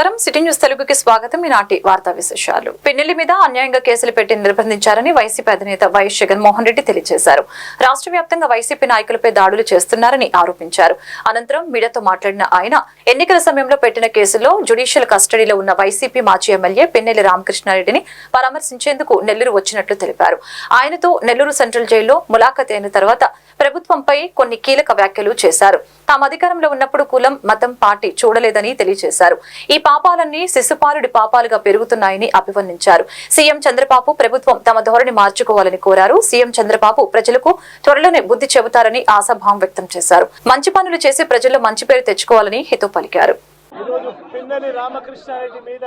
నమస్కారం. City news తెలుగుకి స్వాగతం. ఈనాటి వార్తా విశేషాలు. పిన్నెల్లి మీద అన్యాయంగా కేసులు పెట్టి నిర్బంధించారని వైసీపీ అధినేత వైఎస్ జగన్మోహన్ రెడ్డి తెలియజేశారు. రాష్ట్ర వ్యాప్తంగా వైసీపీ నాయకులపై దాడులు చేస్తున్నారని ఆరోపించారు. అనంతరం మీడియాతో మాట్లాడిన ఆయన ఎన్నికల సమయంలో పెట్టిన కేసులో జుడిషియల్ కస్టడీలో ఉన్న వైసీపీ మాజీ ఎమ్మెల్యే పిన్నెల్లి రామకృష్ణారెడ్డిని పరామర్శించేందుకు నెల్లూరు వచ్చినట్లు తెలిపారు. ఆయనతో నెల్లూరు సెంట్రల్ జైల్లో ములాఖత్ అయిన తర్వాత ప్రభుత్వంపై కొన్ని కీలక వ్యాఖ్యలు చేశారు. తాము అధికారంలో ఉన్నప్పుడు కులం మతం పార్టీ చూడలేదని తెలియజేశారు. ఈ పాపాలన్నీ శిశుపాలుడి పాపాలుగా పెరుగుతున్నాయని అభివర్ణించారు. సీఎం చంద్రబాబు ప్రభుత్వం తమ ధోరణి మార్చుకోవాలని కోరారు. సీఎం చంద్రబాబు ప్రజలకు త్వరలోనే బుద్ధి చెబుతారని ఆశాభావం వ్యక్తం చేశారు. మంచి పనులు చేసి ప్రజల్లో మంచి పేరు తెచ్చుకోవాలని హితవు పలికారు ఈరోజు పిన్నెలి రామకృష్ణారెడ్డి మీద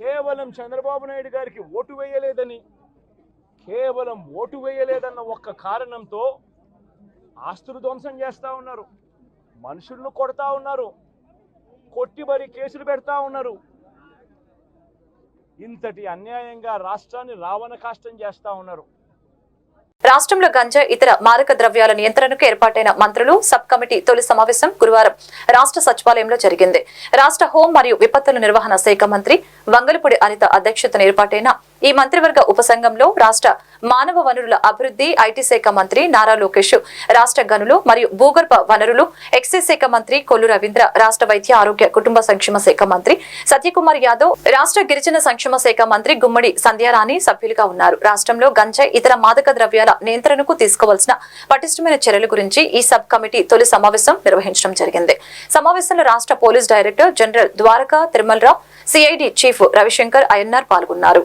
కేవలం చంద్రబాబు నాయుడు గారికి ఓటు వేయలేదని కేవలం ఓటు వేయలేదన్న ఒక్క కారణంతో ఆస్తులు ధ్వంసం చేస్తూ ఉన్నారు మనుషులను కొడతా ఉన్నారు కొట్టి మరి కేసులు పెడతా ఉన్నారు. ఇంతటి అన్యాయంగా రాష్ట్రాన్ని రావణ కాష్టం చేస్తా ఉన్నారు. రాష్ట్రంలో గంజా ఇతర మారక ద్రవ్యాల నియంత్రణకు ఏర్పాటైన మంత్రులు సబ్ కమిటీ తొలి సమావేశం గురువారం రాష్ట్ర సచివాలయంలో జరిగింది. రాష్ట్ర హోం మరియు విపత్తుల నిర్వహణ శాఖ మంత్రి వంగలపూడి అనిత అధ్యక్షతన ఏర్పాటైన ఈ మంత్రివర్గ ఉపసంఘంలో రాష్ట్ర మానవ వనరుల అభివృద్ధి ఐటీ శాఖ మంత్రి నారా లోకేష్ రాష్ట్ర గనులు మరియు భూగర్భ వనరులు ఎక్సైజ్ శాఖ మంత్రి కొల్లు రవీంద్ర రాష్ట్ర వైద్య ఆరోగ్య కుటుంబ సంక్షేమ శాఖ మంత్రి సత్యకుమార్ యాదవ్ రాష్ట్ర గిరిజన సంక్షేమ శాఖ మంత్రి గుమ్మడి సంధ్యారాణి సభ్యులుగా ఉన్నారు. రాష్ట్రంలో గంజాయి ఇతర మాదక ద్రవ్యాల నియంత్రణకు తీసుకోవాల్సిన పటిష్టమైన చర్యల గురించి ఈ సబ్ కమిటీ తొలి సమావేశం నిర్వహించడం జరిగింది. సమావేశంలో రాష్ట్ర police director general Dwaraka Tirumalarao CID chief Ravishankar Ayyannar పాల్గొన్నారు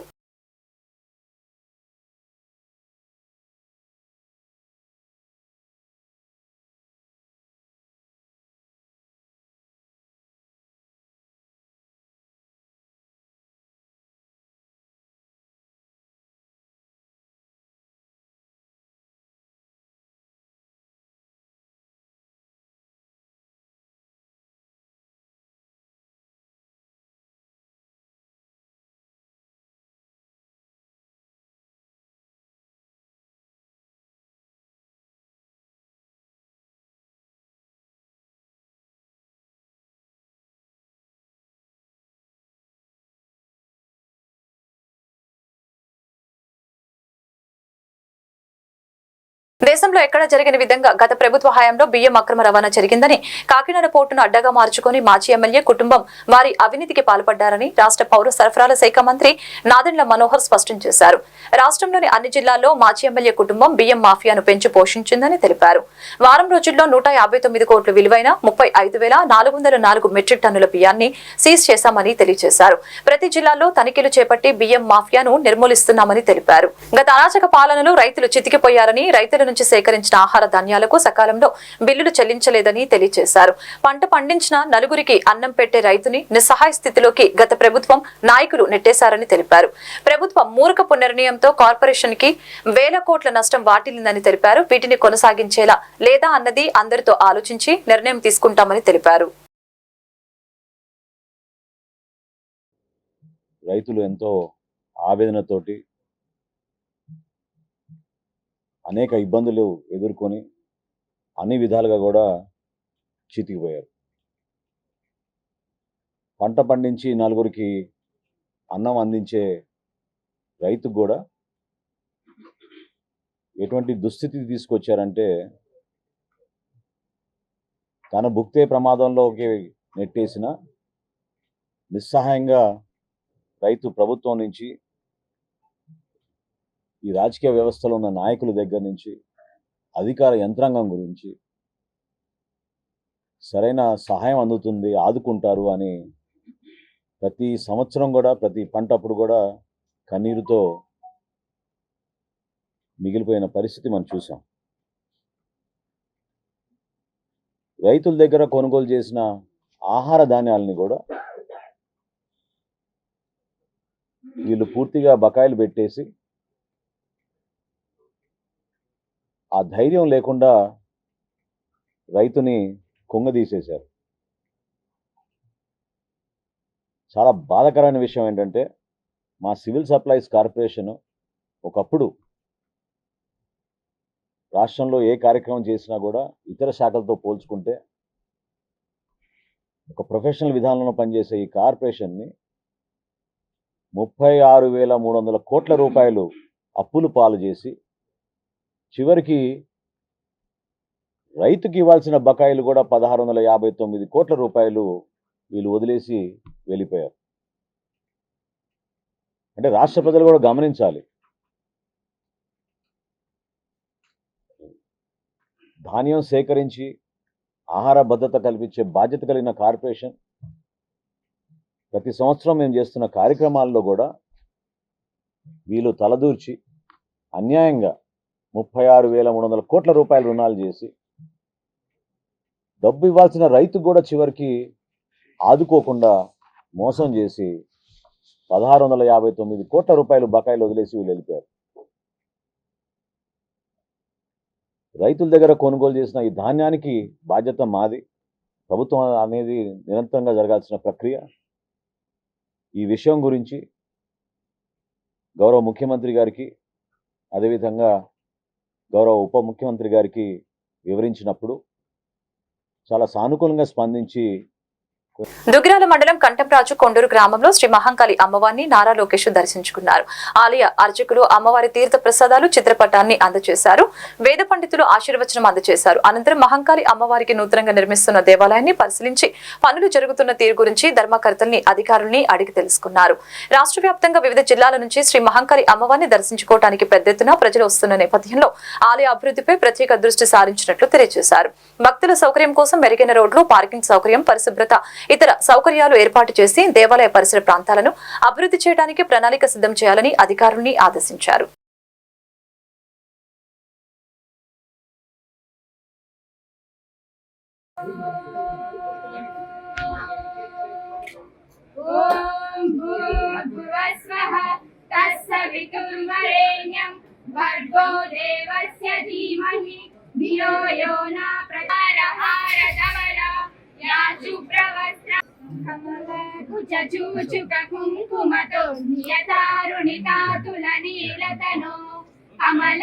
దేశంలో ఎక్కడ జరిగిన విధంగా గత ప్రభుత్వ హయాంలో బియ్యం అక్రమ రవాణా జరిగిందని కాకినాడ పోర్టును అడ్డగా మార్చుకుని మాజీ ఎమ్మెల్యే కుటుంబం వారి అవినీతికి పాల్పడ్డారని రాష్ట్ర పౌర సరఫరాల శాఖ మంత్రి నాదెండ్ల మనోహర్ స్పష్టం చేశారు. రాష్ట్రంలోని అన్ని జిల్లాల్లో మాజీ ఎమ్మెల్యే కుటుంబం బియ్యం మాఫియాను పెంచి పోషించిందని తెలిపారు. వారం రోజుల్లో నూట యాభై తొమ్మిది కోట్ల విలువైన ముప్పై ఐదు వేల నాలుగు వందల నాలుగు మెట్రిక్ టన్నుల బియ్యాన్ని సీజ్ చేశామని తెలియజేశారు. ప్రతి జిల్లాలో తనిఖీలు చేపట్టి బియ్యం మాఫియాను నిర్మూలిస్తున్నామని తెలిపారు. గత అరాచక పాలనలో రైతులు చితికిపోయారని రైతుల నుంచి సేకరించిన ఆహార ధాన్యాలకు సకాలంలో బిల్లులు చెల్లించలేదని తెలియజేశారు. పంట పండించిన నలుగురికి అన్నం పెట్టే రైతుని నిస్సహాయ స్థితిలోకి గత ప్రభుత్వం నాయకులు నెట్టేశారని తెలిపారు. ప్రభుత్వం మూర్ఖపు నిర్ణయంతో కార్పొరేషన్కి వేల కోట్ల నష్టం వాటిల్లిందని తెలిపారు. వీటిని కొనసాగించేలా లేదా అన్నది అందరితో ఆలోచించి నిర్ణయం తీసుకుంటామని తెలిపారు. రైతులు ఎంతో ఆవేదనతోటి అనేక ఇబ్బందులు ఎదుర్కొని అన్ని విధాలుగా కూడా చితికిపోయారు. పంట పండించి నలుగురికి అన్నం అందించే రైతుకు కూడా ఎటువంటి దుస్థితి తీసుకొచ్చారంటే తన భుక్తే ప్రమాదంలోకి నెట్టేసిన నిస్సహాయంగా రైతు ప్రభుత్వం నుంచి ఈ రాజకీయ వ్యవస్థలో ఉన్న నాయకుల దగ్గర నుంచి అధికార యంత్రాంగం గురించి సరైన సహాయం అందుతుంది ఆదుకుంటారు అని ప్రతి సంవత్సరం కూడా ప్రతి పంట అప్పుడు కూడా కన్నీరుతో మిగిలిపోయిన పరిస్థితి మనం చూసాం. రైతుల దగ్గర కొనుగోలు చేసిన ఆహార ధాన్యాలని కూడా వీళ్ళు పూర్తిగా బకాయిలు పెట్టేసి ఆ ధైర్యం లేకుండా రైతుని కుంగదీసేశారు. చాలా బాధాకరమైన విషయం ఏంటంటే మా సివిల్ సప్లైస్ కార్పొరేషన్ ఒకప్పుడు రాష్ట్రంలో ఏ కార్యక్రమం చేసినా కూడా ఇతర శాఖలతో పోల్చుకుంటే ఒక ప్రొఫెషనల్ విధానంలో పనిచేసే ఈ కార్పొరేషన్ని ముప్పై ఆరు వేల మూడు వందల కోట్ల రూపాయలు అప్పులు పాలు చేసి చివరికి రైతుకి ఇవ్వాల్సిన బకాయిలు కూడా పదహారు వందల యాభై తొమ్మిది కోట్ల రూపాయలు వీళ్ళు వదిలేసి వెళ్ళిపోయారు. అంటే రాష్ట్ర ప్రజలు కూడా గమనించాలి. ధాన్యం సేకరించి ఆహార భద్రత కల్పించే బాధ్యత కలిగిన కార్పొరేషన్. ప్రతి సంవత్సరం మేము చేస్తున్న కార్యక్రమాల్లో కూడా వీళ్ళు తలదూర్చి అన్యాయంగా ముప్పై ఆరు వేల మూడు వందల కోట్ల రూపాయలు రుణాలు చేసి డబ్బు ఇవ్వాల్సిన రైతు కూడా చివరికి ఆదుకోకుండా మోసం చేసి పదహారు వందల యాభై తొమ్మిది కోట్ల రూపాయలు బకాయిలు వదిలేసి వీళ్ళు వెళ్ళిపోయారు. రైతుల దగ్గర కొనుగోలు చేసిన ఈ ధాన్యానికి బాధ్యత మాది. ప్రభుత్వం అనేది నిరంతరంగా జరగాల్సిన ప్రక్రియ. ఈ విషయం గురించి గౌరవ ముఖ్యమంత్రి గారికి అదేవిధంగా గౌరవ ఉప ముఖ్యమంత్రి గారికి వివరించినప్పుడు చాలా సానుకూలంగా స్పందించి దుగ్గిరాల మండలం కంటంరాజు కొండూరు గ్రామంలో శ్రీ మహంకాళి అమ్మవారిని నారా లోకేష్ దర్శించుకున్నారు. ఆలయ అర్చకులు అమ్మవారి తీర్థ ప్రసాదాలు చిత్రపటాన్ని అందజేశారు. వేద పండితులు ఆశీర్వచనం అందజేశారు. అనంతరం మహంకాళి అమ్మవారికి నూతనంగా నిర్మిస్తున్న దేవాలయాన్ని పరిశీలించి పనులు జరుగుతున్న తీరు గురించి ధర్మకర్తల్ని అధికారుల్ని అడిగి తెలుసుకున్నారు. రాష్ట్ర వ్యాప్తంగా వివిధ జిల్లాల నుంచి శ్రీ మహంకాళి అమ్మవారిని దర్శించుకోవడానికి పెద్ద ఎత్తున ప్రజలు వస్తున్న నేపథ్యంలో ఆలయ అభివృద్ధిపై ప్రత్యేక దృష్టి సారించినట్లు తెలియజేశారు. భక్తుల సౌకర్యం కోసం మెరుగైన రోడ్లు పార్కింగ్ సౌకర్యం పరిశుభ్రత ఇతర సౌకర్యాలు ఏర్పాటు చేసి దేవాలయ పరిసర ప్రాంతాలను అభివృద్ధి చేయడానికి ప్రణాళిక సిద్ధం చేయాలని అధికారుల్ని ఆదేశించారు ॐ भूर्भुवस्वः तत्सवितुर्वरेण्यं भर्गो देवस्य धीमहि धियो यो न కమలకుచూచుక కుంకుమతో నియతారుణి తాతుల నీలతను కమల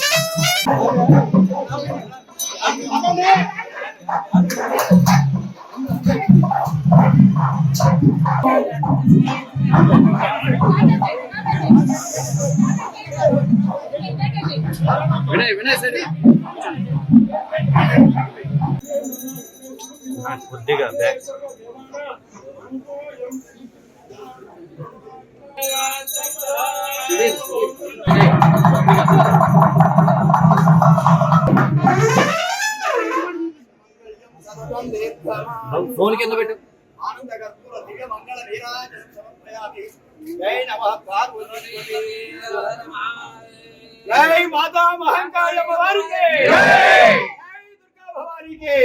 ఫోన్ కింద పెట్టు జై మాతా మహంకాళి అమ్మవారికి జై దుర్గా భవానికి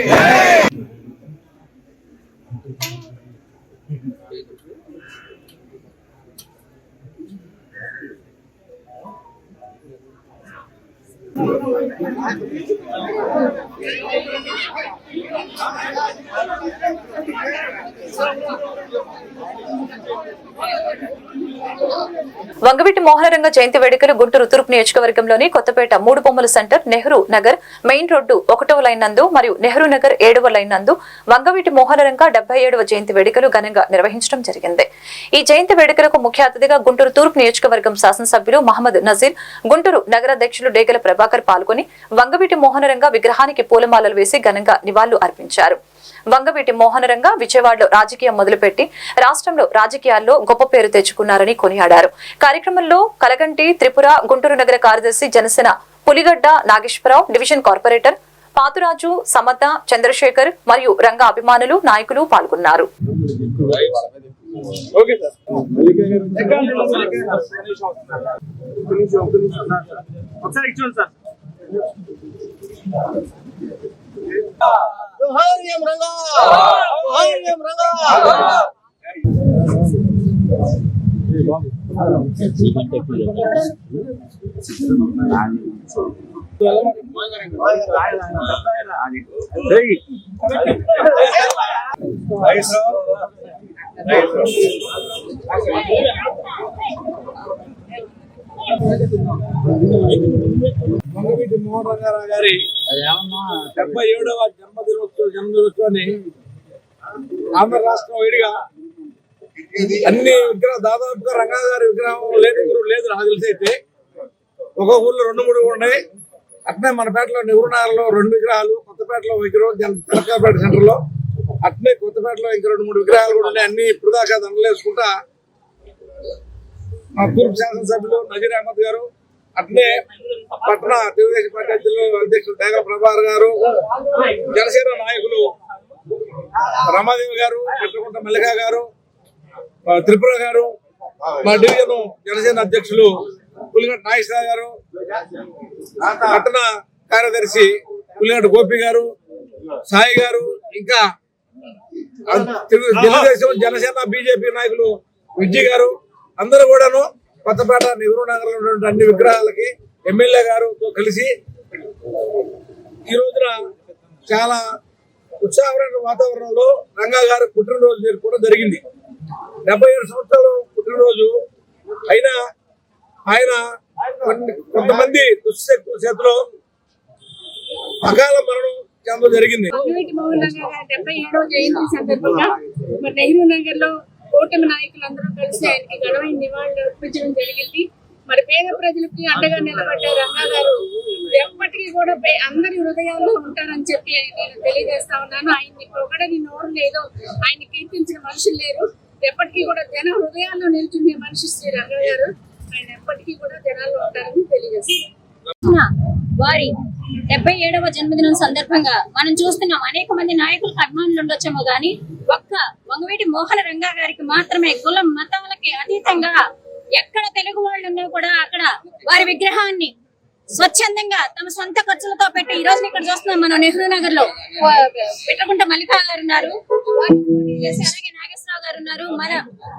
Thank you. వంగవీటి మోహనరంగ జయంతి వేడుకలు గుంటూరు తూర్పు నియోజకవర్గంలోని కొత్తపేట మూడు బొమ్మల centre Nehru Nagar main road ఒకటవ లైన్ నందు మరియు నెహ్రూ నగర్ ఏడవ లైన్ నందు వంగవీటి మోహనరంగ డెబ్బై ఏడవ జయంతి వేడుకలు ఘనంగా నిర్వహించడం జరిగింది. ఈ జయంతి వేడుకలకు ముఖ్య అతిథిగా గుంటూరు తూర్పు నియోజకవర్గం శాసనసభ్యులు మహమ్మద్ నజీర్ గుంటూరు నగరాధ్యక్షులు డేగల ప్రభాకర్ పాల్గొని వంగవీటి మోహనరంగ విగ్రహానికి పూలమాలలు వేసి ఘనంగా నివాళులు అర్పించారు. వంగవీటి మోహనరంగ విజయవాడలో రాజకీయం మొదలుపెట్టి రాష్ట్రంలో రాజకీయాల్లో గొప్ప పేరు తెచ్చుకున్నారని కొనియాడారు. కార్యక్రమంలో కలగంటి త్రిపుర గుంటూరు నగర కార్యదర్శి జనసేన పులిగడ్డ నాగేశ్వరరావు డివిజన్ కార్పొరేటర్ పాతురాజు సమత చంద్రశేఖర్ మరియు రంగ అభిమానులు నాయకులు పాల్గొన్నారు. Okay sir. ఒకసారి ఇచ్చి సార్ జోహార్ రంగా జోహార్ రంగా మంగవీటి మోహన్ రంగారావు గారి డెబ్బై ఏడవ జన్మదినోత్సవ జన్మదినోత్సవాన్ని ఆంధ్ర రాష్ట్రం విడిగా అన్ని విగ్రహం దాదాపుగా రంగా గారి విగ్రహం లేదు ఊరు లేదు నాకు తెలిసి అయితే. ఒక ఊర్లో రెండు మూడు ఉన్నాయి. అట్నే మన పేటలో నెహ్రూనగర్లో రెండు విగ్రహాలు కొత్తపేటలో విగ్రహం జన- తెలకాపేట సెంటర్లో అట్నే కొత్తపేటలో ఇంకా రెండు మూడు విగ్రహాలు కూడా ఉన్నాయి. అన్ని ఇప్పుడు దాకా దండలేసుకుంటా మా తూర్పు శాసనసభ్యులు నజీర్ అహ్మద్ గారు అట్లే పట్టణ తెలుగుదేశం పార్టీ అధ్యక్షులు అధ్యక్షులు డేగ ప్రభాకర్ గారు జనసేన నాయకులు రమాదేవి గారు పెట్టుకుంట మల్లిక గారు త్రిపుర గారు మా డివిజన్ జనసేన అధ్యక్షులు పులిగట్ నాగేశ్వర గారు పట్టణ కార్యదర్శి పులిగట్ గోపి గారు సాయి గారు ఇంకా తెలుగుదేశం జనసేన బీజేపీ నాయకులు విజయ్ గారు అందరూ కూడాను కొత్తపేట నెహ్రూ నగర్లో ఉన్నటువంటి అన్ని విగ్రహాలకి ఎమ్మెల్యే గారుతో కలిసి ఈ రోజున చాలా ఉత్సాహమైన వాతావరణంలో రంగా గారు పుట్టినరోజు జరుపుకోవడం జరిగింది. డెబ్బై ఏడు సంవత్సరాలు పుట్టినరోజు. అయినా ఆయన కొంతమంది దుశ్శక్తుల చేతిలో అకాల మరణం చెందడం జరిగింది. డెబ్బై ఏడవ జయంతి సందర్భంగా నెహ్రూ నగర్లో కూటమి నాయకులందరూ కలిసి ఆయనకి ఘనమైన నివాళులు అర్పించడం జరిగింది. మరి పేద ప్రజలకి అండగా నిలబడ్డ రంగా గారు ఎప్పటికీ కూడా అందరి హృదయాల్లో ఉంటారని చెప్పి నేను తెలియజేస్తా ఉన్నాను. ఆయన్ని పొగడని నోరు లేదు. ఆయన కీర్తించిన మనుషులు లేరు. ఎప్పటికీ కూడా జన హృదయాల్లో నిల్చుండే మనిషి శ్రీ రంగా గారు ఆయన ఎప్పటికీ కూడా జనాల్లో ఉంటారని తెలియజేస్తున్నాను. వారి డెబ్బై ఏడవ జన్మదినం సందర్భంగా మనం చూస్తున్నాం అనేక మంది నాయకులకు అభిమానులు ఉండొచ్చేమో గానీ ఒక్క వంగవీటి మోహన రంగా గారికి మాత్రమే కులం మతాలకి అతీతంగా ఎక్కడ తెలుగు వాళ్ళు ఉన్నా కూడా అక్కడ వారి విగ్రహాన్ని స్వచ్ఛందంగా తమ సొంత ఖర్చులతో పెట్టి ఈ రోజు ఇక్కడ చూస్తున్నాం మనం నెహ్రూ నగర్లో పెట్టకుంట మల్లికా గారు ఉన్నారు. అలాగే నాగేశ్వరరావు గారు ఉన్నారు. మన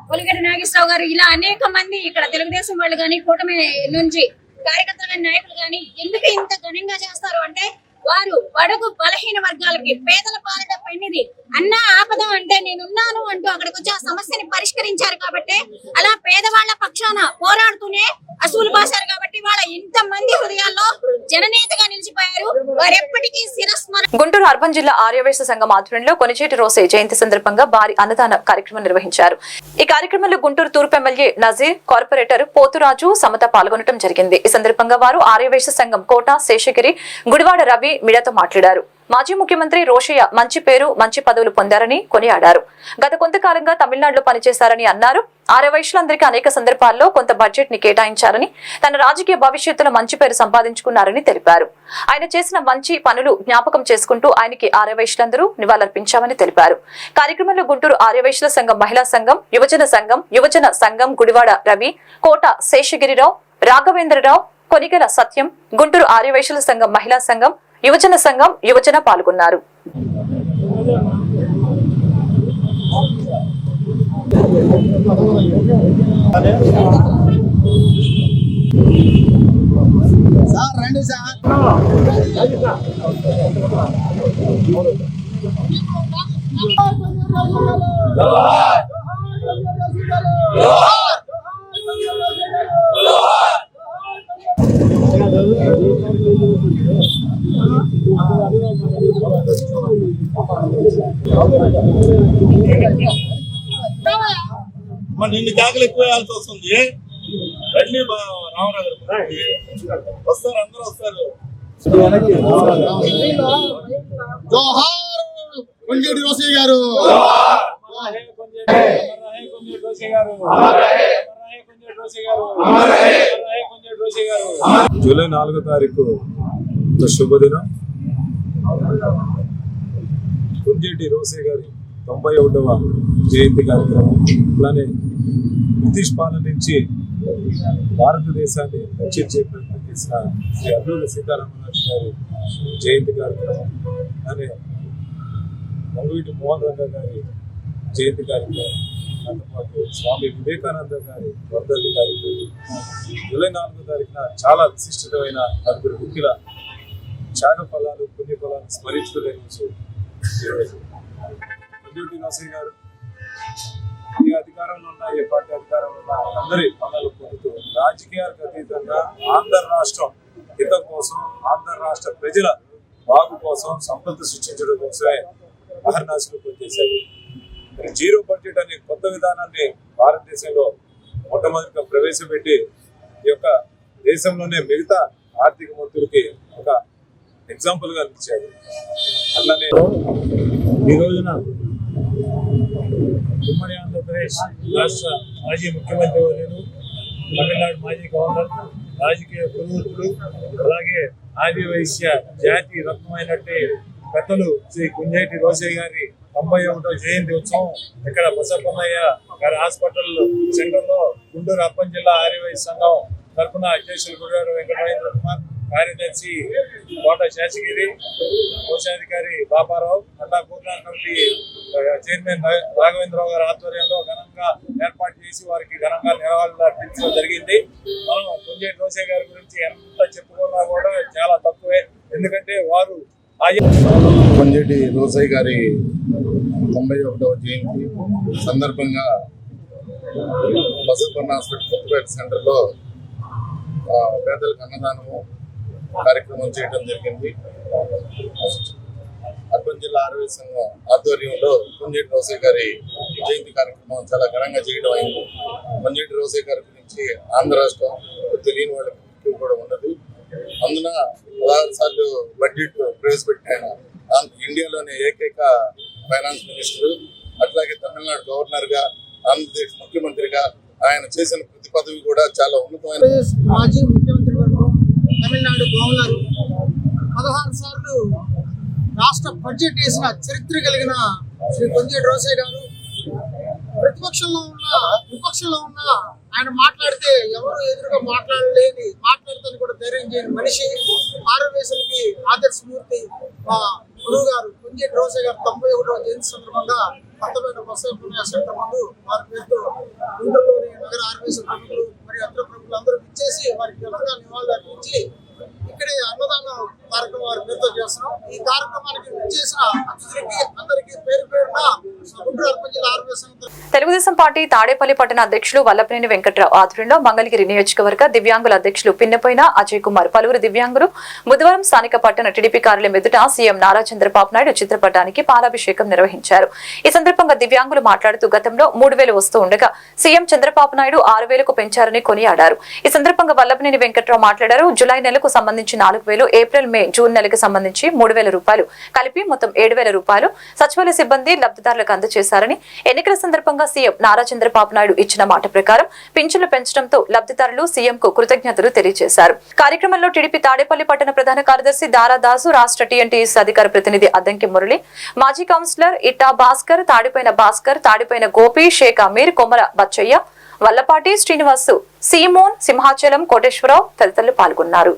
పొలిగడ్డ నాగేశ్వరరావు గారు ఇలా అనేక మంది ఇక్కడ తెలుగుదేశం వాళ్ళు కానీ కూటమి నుంచి కార్యకర్తలు కానీ నాయకులు కానీ ఎందుకు ఇంత ఘనంగా చేస్తారు అంటే వారు బడుగు బలహీన వర్గాలకి పేదల పాలిట పెన్నిది అన్న ఆపదం అంటే నేనున్నాను అంటూ అక్కడికి వచ్చి ఆ సమస్యని పరిష్కరించారు కాబట్టి అలా పేదవాళ్ళ పక్షాన పోరాడుతూనే అసూలు బాసారు కాబట్టి వాళ్ళ ఇంత మంది హృదయాల్లో జననేతగా నిలిచిపోయారు. వారు ఎప్పటికీ శిరస్మరణ గుంటూరు అర్బన్ జిల్లా ఆర్యవేశ సంఘం ఆధ్వర్యంలో కొనిచేటి రోసే జయంతి సందర్భంగా భారీ అన్నదాన కార్యక్రమం నిర్వహించారు. ఈ కార్యక్రమంలో గుంటూరు తూర్పు ఎమ్మెల్యే నజీర్ కార్పొరేటర్ పోతురాజు సమత పాల్గొనడం జరిగింది. ఈ సందర్భంగా వారు ఆర్యవేశ సంఘం కోట శేషగిరి గుడివాడ రవి మిడతో మాట్లాడారు. మాజీ ముఖ్యమంత్రి రోషయ్య మంచి పేరు మంచి పదవులు పొందారని కొనియాడారు. గత కొంతకాలంగా తమిళనాడులో పనిచేశారని అన్నారు. ఆర్యవైశ్యులందరికీ అనేక సందర్భాల్లో కొంత బడ్జెట్ని కేటాయించారని తన రాజకీయ భవిష్యత్తులో మంచి పేరు సంపాదించుకున్నారని తెలిపారు. ఆయన చేసిన మంచి పనులు జ్ఞాపకం చేసుకుంటూ ఆయనకి ఆర్యవైశ్యులందరూ నివాళులర్పించామని తెలిపారు. కార్యక్రమంలో గుంటూరు ఆర్యవైశ్యుల సంఘం మహిళా సంఘం యువజన సంఘం యువజన సంఘం గుడివాడ రవి కోట శేషగిరిరావు రాఘవేంద్రరావు కొనిగల సత్యం గుంటూరు ఆర్యవైశ్యుల సంఘం మహిళా సంఘం యువజన సంఘం యువజన పాల్గొన్నారు. సార్ మరి నిన్ను కేకలు ఎక్కువ వేయాల్సి వస్తుంది. రండి బా- రామరావు గారు. వస్తారు అందరూ వస్తారు. జోహార్ కొంజేటి రోసయ్య గారు. జూలై నాలుగో తారీఖు శుభదినం. కుంజేటి రోసే గారి తొంభై ఒకటవ జయంతి కార్యక్రమం. అలానే బ్రిటిష్ పాలన నుంచి భారతదేశాన్ని రక్షించే ప్రయత్నం చేసిన శ్రీ అల్లూరి సీతారామరాజు గారి జయంతి కార్యక్రమం. అలానే మంగవీటి మోహన్ రంగ గారి జయంతి కార్యక్రమం. దాంతోపాటు స్వామి వివేకానంద గారి వర్ధంతి కార్యక్రమం జూలై నాలుగో తారీఖున చాలా విశిష్టమైన నలుగురు వ్యక్తుల త్యాగ ఫలాలు పుణ్య ఫలాలు స్మరించుకునే రోజు ఈరోజు గారు. ఈ అధికారంలో ఉన్న ఏ పార్టీ అధికారంలో ఉన్న అందరి పనులు పొందుతూ రాజకీయాలకు అతీతంగా ఆంధ్ర రాష్ట్రం హితం కోసం ఆంధ్ర రాష్ట్ర ప్రజల బాగు కోసం సంపద సృష్టించడం కోసమే అహర్నాశులు పనిచేశారు జీరో బడ్జెట్ అనే కొత్త విధానాన్ని భారతదేశంలో మొట్టమొదటిగా ప్రవేశపెట్టి ఈ యొక్క దేశంలోనే మిగతా ఆర్థిక మంత్రులకి ఒక ఎగ్జాంపుల్గా నిలిచారు. అట్లానే ఈ రోజున ఉమ్మడి ఆంధ్రప్రదేశ్ రాష్ట్ర మాజీ ముఖ్యమంత్రి వర్యులు తమిళనాడు మాజీ గవర్నర్ రాజకీయ పురోహితులు అలాగే ఆదివైశ్య జాతి రత్నమైనట్టు పెద్దలు శ్రీ కుంజేటి రోసయ్య గారి తొంభై ఒకటో జయంతి ఉత్సవం ఇక్కడ బసప్పన్నయ్య గారి హాస్పిటల్ సెంటర్లో గుంటూరు అప్పం జిల్లా ఆర్యవైశ్య సంఘం తరఫున అధ్యక్షులు గుడివాడ వెంకటమహేంద్ర కుమార్ కార్యదర్శి కోట శేషగిరి కోశాధికారి బాపారావు అట్లా ప్రోగ్రాం కమిటీ చైర్మన్ రాఘవేంద్రరావు గారి ఆధ్వర్యంలో ఘనంగా ఏర్పాటు చేసి వారికి ఘనంగా నివాళులు అర్పించడం జరిగింది. మనం కుంజేటి రోసే గారి గురించి ఎంత చెప్పుకున్నా కూడా చాలా తక్కువే. ఎందుకంటే వారు ఆయా కొంజేటి రోసయ్య గారి తొంభై ఒకటవ జయంతి సందర్భంగా బసవపన్న హాస్పిటల్ కొత్తపేట సెంటర్లో పేదలకు అన్నదానము కార్యక్రమం చేయడం జరిగింది. అర్బన్ జిల్లా ఆరోగ్య సంఘం ఆధ్వర్యంలో కొంజేటి రోసే గారి జయంతి కార్యక్రమం చాలా ఘనంగా చేయడం అయింది. కొంజేటి రోసే గారి గురించి ఆంధ్ర రాష్ట్రం తెలియని వాళ్ళకి కూడా ఉండదు. అందున పదహారు సార్లు బడ్జెట్ ప్రవేశపెట్టిన ఆంధ్ర- ఇండియాలోనే ఏకైక ఫైనాన్స్ మినిస్టర్ అట్లాగే తమిళనాడు గవర్నర్గా ఆంధ్రప్రదేశ్ ముఖ్యమంత్రిగా ఆయన చేసిన ప్రతి పదవి కూడా చాలా ఉన్నతమైన మాజీ ముఖ్యమంత్రి తమిళనాడు గవర్నర్ పదహారు సార్లు రాష్ట్ర బడ్జెట్ వేసిన చరిత్ర కలిగిన శ్రీ కొంజేటి రోసే గారు ప్రతిపక్షంలో ఉన్న విపక్షంలో ఉన్న ఆయన మాట్లాడితే ఎవరు ఎదురుగా మాట్లాడలేని మాట్లాడతాను కూడా ధైర్యం చేయని మనిషి భారతదేశానికి ఆదర్శమూర్తి మా గురువు గారు కొంజేటి రోజే గారు తొంభై ఒకటవ జయంతి సందర్భంగా పంతొమ్మిది వందల సెంటర్ ముందు వారి పేరుతో గుంటూరులోని నగర ఆర్మీసీ ప్రముఖులు మరియు ఇతర ఇచ్చేసి అందరూ వారికి ఘనంగా నివాళులు అర్పించి ఇక్కడే అన్నదాన కార్యక్రమం వారి పేరుతో చేస్తున్నాం. ఈ కార్యక్రమానికి చేసిన అతిథులకి అందరికీ పేరు పేరున తెలుగుదేశం పార్టీ తాడేపల్లి పట్టణ అధ్యక్షులు వల్లపనేని వెంకట్రావు ఆధ్వర్యంలో మంగళగిరి నియోజకవర్గ దివ్యాంగుల అధ్యక్షులు పిన్నపోయిన అజయ్ కుమార్ పలువురు దివ్యాంగులు బుధవారం స్థానిక పట్టణ టీడీపీ కార్యాలయం ఎదుట సీఎం నారా చంద్రబాబు నాయుడు చిత్రపటానికి పాలాభిషేకం నిర్వహించారు. ఈ సందర్భంగా దివ్యాంగులు మాట్లాడుతూ గతంలో మూడు వేలు వస్తూ ఉండగా సీఎం చంద్రబాబు నాయుడు ఆరు వేలకు పెంచారని కొనియాడారు. ఈ సందర్భంగా వల్లభనేని వెంకట్రావు మాట్లాడారు జులై నెలకు సంబంధించి నాలుగు వేలు ఏప్రిల్ మే జూన్ నెలకు సంబంధించి మూడు వేల రూపాయలు కలిపి మొత్తం ఏడు వేల రూపాయలు సచివాలయ సిబ్బంది లబ్ధిదారులకు అందజేశారని ఎన్నికల సందర్భంగా సీఎం నారా చంద్రబాబు నాయుడు ఇచ్చిన మాట ప్రకారం పింఛన్లు పెంచడంతో లబ్దిదారులు సీఎం కు కృతజ్ఞతలు తెలియజేశారు. కార్యక్రమంలో టీడీపీ తాడేపల్లి పట్టణ ప్రధాన కార్యదర్శి దారాదాసు రాష్ట్ర టీఎన్టీఎస్ అధికార ప్రతినిధి అద్దంకి మురళి మాజీ కౌన్సిలర్ ఇట్టా భాస్కర్ తాడిపోయిన భాస్కర్ తాడిపోయిన గోపి షేక్ అమీర్ కొమర బచ్చయ్య వల్లపాటి శ్రీనివాసు సీమోన్ సింహాచలం కోటేశ్వరరావు తదితరులు పాల్గొన్నారు.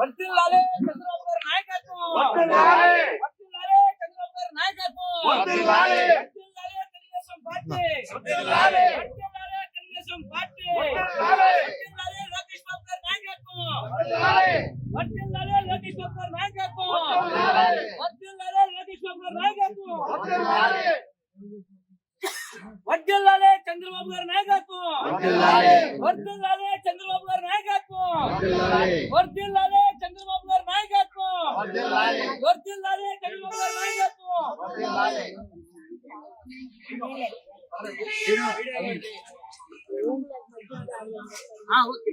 వర్తిల్లాలే చంద్రబాబు గారి నాయకత్వం వర్తిల్లాలే వర్తిల్లాలే చంద్రబాబు గారి నాయకత్వం వర్తిల్లాలే వర్తిల్లాలే తెలుగుదేశం పార్టీ వర్తిల్లాలే వర్తిల్లాలే తెలుగుదేశం పార్టీ వర్తిల్లాలే వర్తిల్లాలే లోకేష్ బాబు గారి నాయకత్వం వర్తిల్లాలే వర్తిల్లాలే లోకేష్ బాబు గారి నాయకత్వం వర్తిల్లాలే వర్తిల్లాలే లోకేష్ బాబు గారి నాయకత్వం వర్తిల్లాలే వర్తిల్లాలే చంద్రబాబు గారి నాయకత్వం. వర్తిల్లాలే చంద్రబాబు గారి నాయకత్వం. వర్ధిల్లాలే. చంద్రబాబు గారి నాయకత్వం. వర్ధిల్లాలే. చంద్రబాబు గారి నాయకత్వం. ఓకే.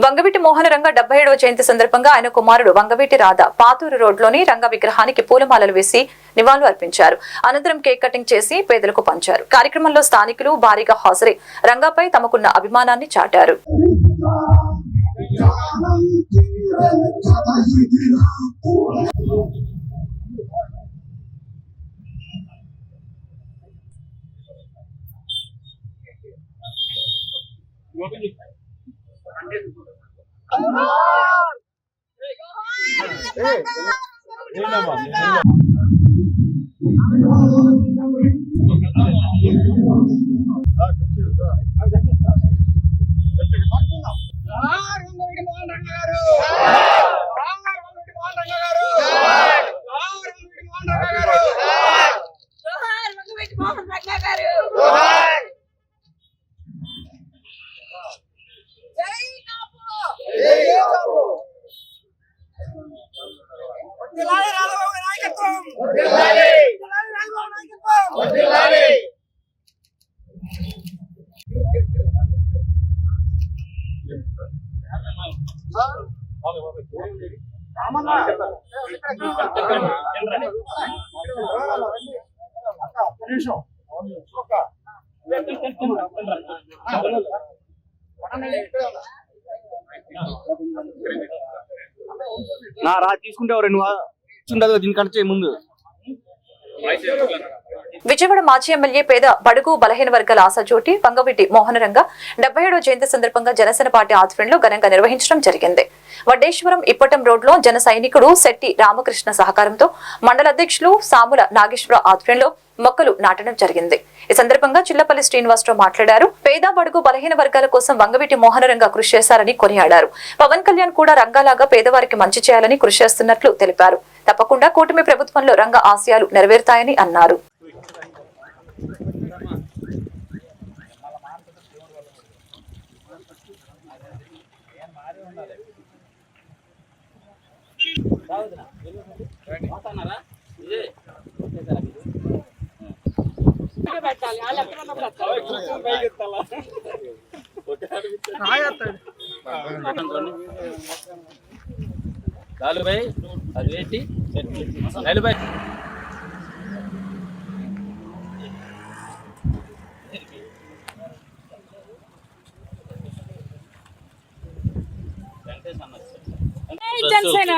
వంగవీటి మోహన రంగ డెబ్బై ఏడవ జయంతి సందర్భంగా ఆయన కుమారుడు వంగవీటి రాధ పాతూరు రోడ్లోని రంగ విగ్రహానికి పూలమాలలు వేసి నివాళులు అర్పించారు. అనంతరం కేక్ కటింగ్ చేసి పేదలకు పంచారు. కార్యక్రమంలో స్థానికులు భారీగా హాజరై రంగపై తమకున్న అభిమానాన్ని చాటారు. జోహార్ నా రా తీసుకుంటే ఓ రెండు ఉండదు దీనికంటే ముందు. విజయవాడ మాజీ ఎమ్మెల్యే పేద బడుగు బలహీన వర్గాల ఆశాచోటి పంగవిటి మోహనరంగ డెబ్బై ఏడో జయంతి సందర్భంగా జనసేన పార్టీ ఆధ్వర్యంలో ఘనంగా నిర్వహించడం జరిగింది. వడ్డేశ్వరం ఇప్పటం రోడ్లో జన సైనికుడు శెట్టి రామకృష్ణ సహకారంతో మండల అధ్యక్షులు సాముల నాగేశ్వర ఆధ్వర్యంలో మొక్కలు నాటడం జరిగింది. ఈ సందర్భంగా చిల్లపల్లి శ్రీనివాసరావు మాట్లాడారు. పేద బడుగు బలహీన వర్గాల కోసం వంగవీటి మోహనరంగ కృషి చేశారని కొనియాడారు. పవన్ కళ్యాణ్ కూడా రంగాలాగా పేదవారికి మంచి చేయాలని కృషి చేస్తున్నట్లు తెలిపారు. తప్పకుండా కూటమి ప్రభుత్వంలో రంగ ఆశయాలు నెరవేరుతాయని అన్నారు. నలభై బై అది పెట్టి నలుగు బై జనసేన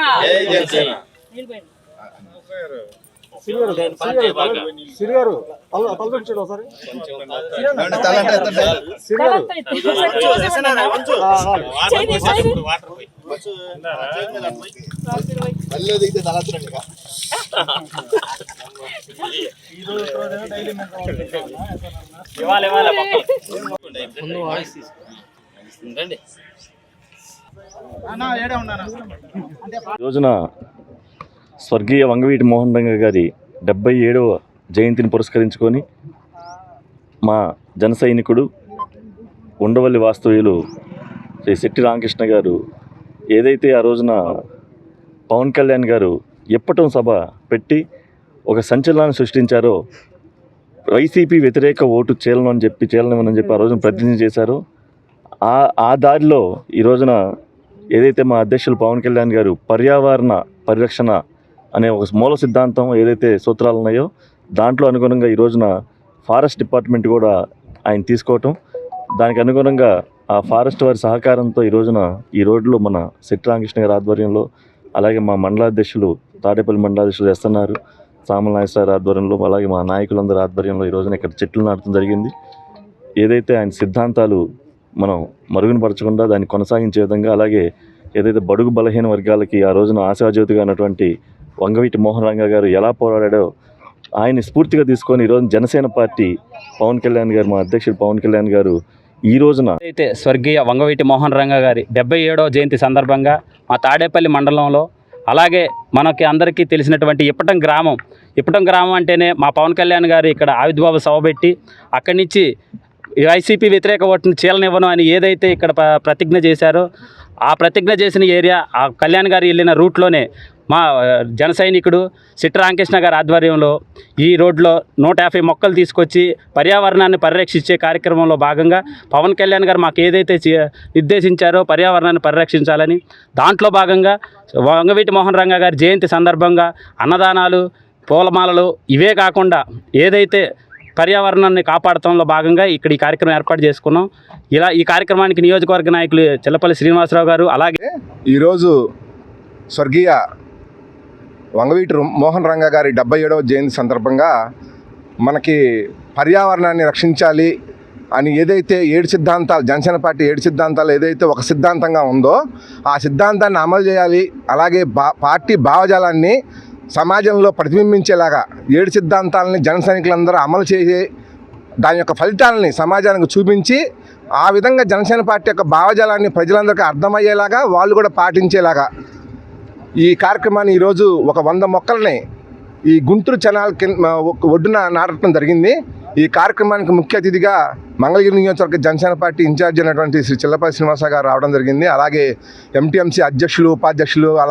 సిరిగారు తలపెట్టాడు ఒకసారి. ఇవాళ ఇవాళ ముందు రండి రోజున స్వర్గీయ వంగవీటి మోహన్ రంగ గారి డెబ్బై ఏడవ జయంతిని పురస్కరించుకొని మా జన సైనికుడు ఉండవల్లి వాస్తవ్యులు శ్రీ శెట్టి రామకృష్ణ గారు ఏదైతే ఆ రోజున పవన్ కళ్యాణ్ గారు ఎప్పటం సభ పెట్టి ఒక సంచలనాన్ని సృష్టించారో వైసీపీ వ్యతిరేక ఓటు చీలను అని చెప్పి చీలనివ్వనని చెప్పి ఆ రోజున ప్రతిజ్ఞ చేశారు ఆ ఆ దారిలో ఈ రోజున ఏదైతే మా అధ్యక్షులు పవన్ కళ్యాణ్ గారు పర్యావరణ పరిరక్షణ అనే ఒక మూల సిద్ధాంతం ఏదైతే సూత్రాలు ఉన్నాయో దాంట్లో అనుగుణంగా ఈ రోజున ఫారెస్ట్ డిపార్ట్మెంట్ కూడా ఆయన తీసుకోవటం. దానికి అనుగుణంగా ఆ ఫారెస్ట్ వారి సహకారంతో ఈ రోజున ఈ రోడ్లో మన శెట్టి రామకృష్ణ గారి ఆధ్వర్యంలో అలాగే మా మండలాధ్యక్షులు తాడేపల్లి మండలాధ్యక్షులు చేస్తున్నారు సామల నాగేశ్వర ఆధ్వర్యంలో అలాగే మా నాయకులందరి ఆధ్వర్యంలో ఈ రోజున ఇక్కడ చెట్లు నాటడం జరిగింది. ఏదైతే ఆయన సిద్ధాంతాలు మనం మరుగునపరచకుండా దాన్ని కొనసాగించే విధంగా అలాగే ఏదైతే బడుగు బలహీన వర్గాలకి ఆ రోజున ఆశాజ్యోతిగా ఉన్నటువంటి వంగవీటి మోహన్ రంగ గారు ఎలా పోరాడాడో ఆయన్ని స్ఫూర్తిగా తీసుకొని ఈరోజు జనసేన పార్టీ పవన్ కళ్యాణ్ గారు మా అధ్యక్షుడు పవన్ కళ్యాణ్ గారు ఈ రోజున అయితే స్వర్గీయ వంగవీటి మోహన్ రంగా గారి డెబ్బై ఏడవ జయంతి సందర్భంగా మా తాడేపల్లి మండలంలో అలాగే మనకి అందరికీ తెలిసినటువంటి ఇప్పటం గ్రామం. ఇప్పటం గ్రామం అంటేనే మా పవన్ కళ్యాణ్ గారు ఇక్కడ ఆవిర్భావ సభ పెట్టి అక్కడి నుంచి వైసీపీ వ్యతిరేక ఓటును చీలనివ్వను అని ఏదైతే ఇక్కడ ప్రతిజ్ఞ చేశారో ఆ ప్రతిజ్ఞ చేసిన ఏరియా ఆ కళ్యాణ్ గారు వెళ్ళిన రూట్లోనే మా జన సైనికుడు సిట్ట రామకృష్ణ గారి ఆధ్వర్యంలో ఈ రోడ్లో నూట యాభై మొక్కలు తీసుకొచ్చి పర్యావరణాన్ని పరిరక్షించే కార్యక్రమంలో భాగంగా పవన్ కళ్యాణ్ గారు మాకు ఏదైతే చే- నిర్దేశించారో పర్యావరణాన్ని పరిరక్షించాలని దాంట్లో భాగంగా వంగవీటి మోహన్ రంగ గారి జయంతి సందర్భంగా అన్నదానాలు పూలమాలలు ఇవే కాకుండా ఏదైతే పర్యావరణాన్ని కాపాడటంలో భాగంగా ఇక్కడ ఈ కార్యక్రమం ఏర్పాటు చేసుకున్నాం. ఇలా ఈ కార్యక్రమానికి నియోజకవర్గ నాయకులు చిల్లపల్లి శ్రీనివాసరావు గారు అలాగే ఈరోజు స్వర్గీయ వంగవీటి మోహన్ రంగ గారి డెబ్బై ఏడవ జయంతి సందర్భంగా మనకి పర్యావరణాన్ని రక్షించాలి అని ఏదైతే ఏడు సిద్ధాంతాలు జనసేన పార్టీ ఏడు సిద్ధాంతాలు ఏదైతే ఒక సిద్ధాంతంగా ఉందో ఆ సిద్ధాంతాన్ని అమలు చేయాలి. అలాగే బా పార్టీ భావజాలాన్ని సమాజంలో ప్రతిబింబించేలాగా ఏడు సిద్ధాంతాలని జన సైనికులందరూ అమలు చేసి దాని యొక్క ఫలితాలని సమాజానికి చూపించి ఆ విధంగా జనసేన పార్టీ యొక్క భావజాలాన్ని ప్రజలందరికీ అర్థమయ్యేలాగా వాళ్ళు కూడా పాటించేలాగా ఈ కార్యక్రమాన్ని ఈరోజు ఒక వంద మొక్కల్ని ఈ గుంటూరు చనాల కింద ఒడ్డున నాటడం జరిగింది. ఈ కార్యక్రమానికి ముఖ్య అతిథిగా మంగళగిరి నియోజకవర్గ జనసేన పార్టీ ఇన్ఛార్జ్ అయినటువంటి శ్రీ చిల్లపల్లి శ్రీనివాస గారు రావడం జరిగింది. అలాగే ఎంటీఎంసీ అధ్యక్షులు ఉపాధ్యక్షులు అలా